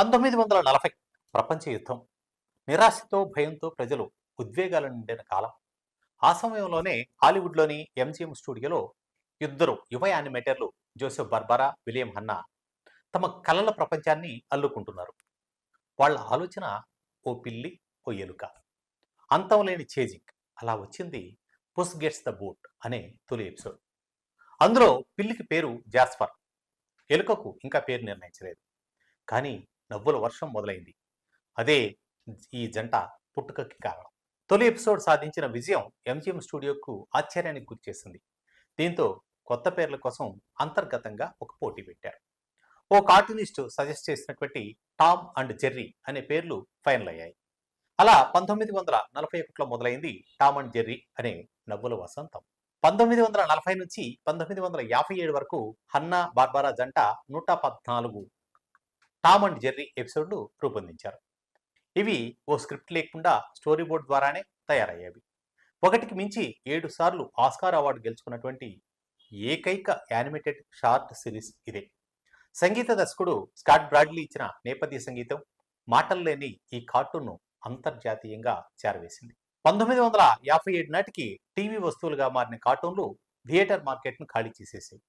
పంతొమ్మిది వందల నలభై ప్రపంచ యుద్ధం. నిరాశతో భయంతో ప్రజలు ఉద్వేగాలు నిండిన కాలం. ఆ సమయంలోనే హాలీవుడ్లోని ఎంజిఎం స్టూడియోలో ఇద్దరు యువ యానిమేటర్లు జోసెఫ్ బర్బరా విలియం హన్నా తమ కలల ప్రపంచాన్ని అల్లుకుంటున్నారు. వాళ్ళ ఆలోచన ఓ పిల్లి ఓ ఎలుక. అంతం లేని చేజింగ్. అలా వచ్చింది పుస్ గెట్స్ ద బూట్ అనే తొలి ఎపిసోడ్. అందులో పిల్లికి పేరు జాస్పర్. ఎలుకకు ఇంకా పేరు నిర్ణయించలేదు. కానీ నవ్వుల వర్షం మొదలైంది. అదే ఈ జంట పుట్టుకకి కారణం. తొలి ఎపిసోడ్ సాధించిన విజయం ఎంజిఎం స్టూడియోకు ఆశ్చర్యానికి గురిచేసింది దీంతో కొత్త పేర్ల కోసం అంతర్గతంగా ఒక పోటీ పెట్టారు. ఓ కార్టూనిస్ట్ సజెస్ట్ చేసినటువంటి టామ్ అండ్ జెర్రీ అనే పేర్లు ఫైనల్ అయ్యాయి. అలా పంతొమ్మిది వందల నలభై ఒకటిలో మొదలైంది టామ్ అండ్ జెర్రీ అనే నవ్వుల వసంతం. పంతొమ్మిది వందల నలభై నుంచి పంతొమ్మిది వందల యాభై ఏడు వరకు హన్నా బార్బారా జంట నూట పద్నాలుగు టామ్ అండ్ జెర్రీ ఎపిసోడ్లు రూపొందించారు. ఇవి ఓ స్క్రిప్ట్ లేకుండా స్టోరీ బోర్డ్ ద్వారానే తయారయ్యేవి. ఒకటికి మించి ఏడు సార్లు ఆస్కార్ అవార్డు గెలుచుకున్నటువంటి ఏకైక యానిమేటెడ్ షార్ట్ సిరీస్ ఇదే. సంగీత దర్శకుడు స్కాట్ బ్రాడ్లీ ఇచ్చిన నేపథ్య సంగీతం మాటలు లేని ఈ కార్టూన్ను అంతర్జాతీయంగా చేరవేసింది. పంతొమ్మిది వందల యాభై ఏడు నాటికి టీవీ వస్తువులుగా మారిన కార్టూన్లు థియేటర్ మార్కెట్ను ఖాళీ చేసేసాయి.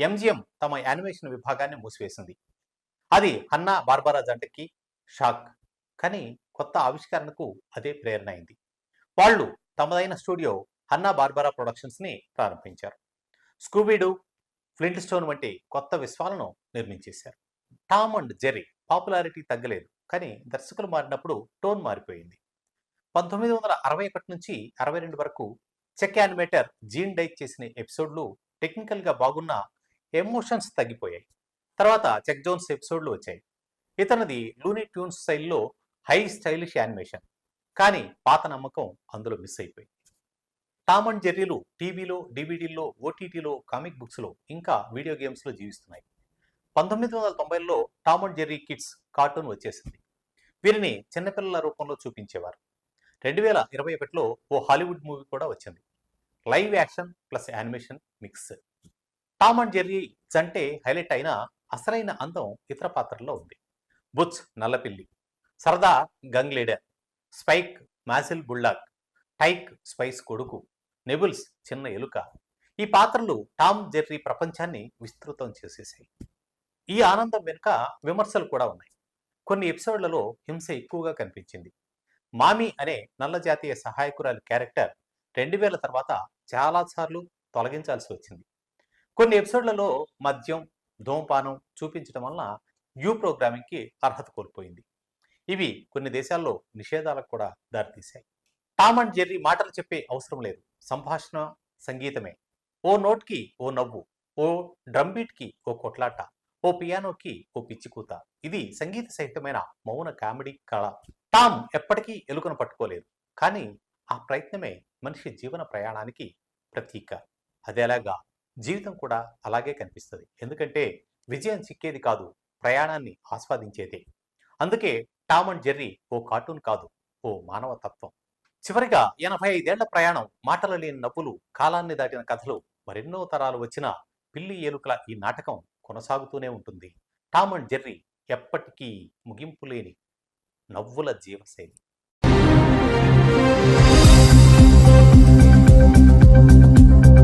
ఎంజిఎం తమ యానిమేషన్ విభాగాన్ని మూసివేసింది. అది హన్నా బార్బరా జంటకి షాక్. కానీ కొత్త ఆవిష్కరణకు అదే ప్రేరణ అయింది. వాళ్ళు తమదైన స్టూడియో హన్నా బార్బరా ప్రొడక్షన్స్ని ప్రారంభించారు. స్కూబీడు ఫ్లింట్ స్టోన్ వంటి కొత్త విశ్వాలను నిర్మించేశారు. టామ్ అండ్ జెర్రీ పాపులారిటీ తగ్గలేదు కానీ దర్శకులు మారినప్పుడు టోన్ మారిపోయింది. పంతొమ్మిది వందల అరవై ఒకటి నుంచి అరవై రెండు వరకు చెక్ యానిమేటర్ జీన్ డైక్ చేసిన ఎపిసోడ్లు టెక్నికల్గా బాగున్న ఎమోషన్స్ తగ్గిపోయాయి. తర్వాత చెక్ జోన్స్ ఎపిసోడ్లు వచ్చాయి. ఇతనిది లూనీ ట్యూన్స్ స్టైల్లో హై స్టైలిష్ యానిమేషన్. కానీ పాత నమ్మకం అందులో మిస్ అయిపోయింది. టామ్ అండ్ జెర్రీలు టీవీలో డివిడీల్లో ఓటీటీలో కామిక్ బుక్స్లో ఇంకా వీడియో గేమ్స్లో జీవిస్తున్నాయి. పంతొమ్మిది వందల తొంభైలో Tom and Jerry Kids cartoon వచ్చేసింది. వీరిని చిన్నపిల్లల రూపంలో చూపించేవారు. రెండు వేల ఇరవై ఒకటిలో ఓ హాలీవుడ్ మూవీ కూడా వచ్చింది. Live action plus animation mix. Tom and Jerry జంటే highlight అయిన అసలైన అందం ఇతర పాత్రల్లో ఉంది. బుచ్ నల్లపిల్లి సరదా gang leader Spike muscle bullock Tyke Spike's కొడుకు నెబుల్స్ చిన్న ఎలుక. ఈ పాత్రలు టామ్ జెర్రీ ప్రపంచాన్ని విస్తృతం చేసేసాయి. ఈ ఆనందం వెనుక విమర్శలు కూడా ఉన్నాయి. కొన్ని ఎపిసోడ్లలో హింస ఎక్కువగా కనిపించింది. మామి అనే నల్ల జాతీయ సహాయకురాలి క్యారెక్టర్ రెండు వేల తర్వాత చాలాసార్లు తొలగించాల్సి వచ్చింది. కొన్ని ఎపిసోడ్లలో మద్యం ధూమపానం చూపించడం వలన యూ ప్రోగ్రామింగ్కి అర్హత కోల్పోయింది. ఇవి కొన్ని దేశాల్లో నిషేధాలకు కూడా దారితీశాయి. టామ్ అండ్ జెర్రీ మాటలు చెప్పే అవసరం లేదు. సంభాషణ సంగీతమే. ఓ నోట్కి ఓ నవ్వు ఓ డ్రమ్ బీట్కి ఓ కొట్లాట ఓ పియానోకి ఓ పిచ్చికూత. ఇది సంగీత సహితమైన మౌన కామెడీ కళ. టామ్ ఎప్పటికీ ఎలుకను పట్టుకోలేదు. కానీ ఆ ప్రయత్నమే మనిషి జీవన ప్రయాణానికి ప్రతీక. అదేలాగా జీవితం కూడా అలాగే కనిపిస్తుంది. ఎందుకంటే విజయం చిక్కేది కాదు ప్రయాణాన్ని ఆస్వాదించేదే. అందుకే టామ్ అండ్ జెర్రీ ఓ కార్టూన్ కాదు ఓ మానవ తత్వం. చివరిగా ఎనభై ఐదేళ్ళ ప్రయాణం మాటలు లేని నవ్వులు కాలాన్ని దాటిన కథలు మరెన్నో తరాలు వచ్చిన పిల్లి ఏలుకల ఈ నాటకం కొనసాగుతూనే ఉంటుంది. టామ్ అండ్ జెర్రీ ఎప్పటికీ ముగింపు లేని నవ్వుల జీవశైలి.